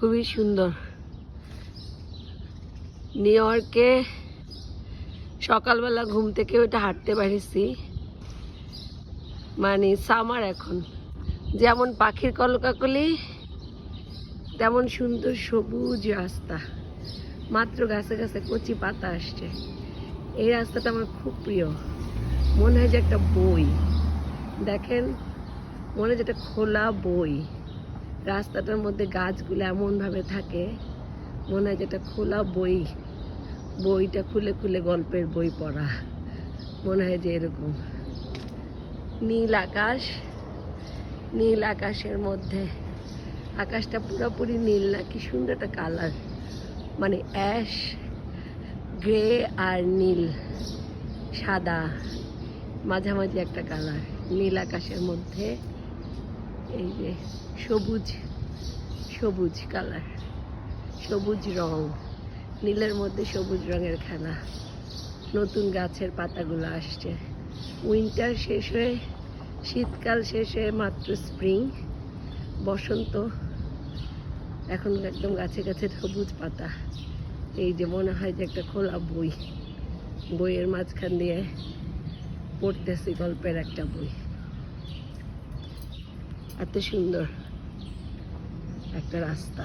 খুবই সুন্দর। নিউ ইয়র্কে সকালবেলা ঘুম থেকে ওটা হাঁটতে পারিছি। মানে সামার এখন। যেমন পাখির কলকাকলি, তেমন সুন্দর সবুজ রাস্তা। মাত্র গাছে গাছে কচি পাতা আসছে। এই রাস্তাটা আমার খুব প্রিয়। মনে হয় যে একটা বই। দেখেন? মনে হয় যে একটা খোলা বই। রাস্তাটার মধ্যে গাছগুলো এমনভাবে থাকে, মনে হয় যেটা খোলা বই, বইটা খুলে খুলে গল্পের বই পড়া, মনে হয় যে এরকম। নীল আকাশ, নীল আকাশের মধ্যে, আকাশটা পুরোপুরি নীল না, কি সুন্দর একটা কালার মানে অ্যাশ গ্রে আর নীল, সাদা, মাঝামাঝি একটা কালার নীল আকাশের মধ্যে। এই যে সবুজ সবুজ কালার সবুজ রং, নীলের মধ্যে সবুজ রঙের খেলা নতুন গাছের পাতাগুলো আসছে। উইন্টার শেষ হয়ে, শীতকাল শেষ হয়ে মাত্র স্প্রিং বসন্ত, এখন একদম গাছে গাছে সবুজ পাতা। এই যে মনে হয় যে একটা খোলা বই, বইয়ের মাঝখান দিয়ে পড়তেছি গল্পের একটা বই। এত সুন্দর একটা রাস্তা।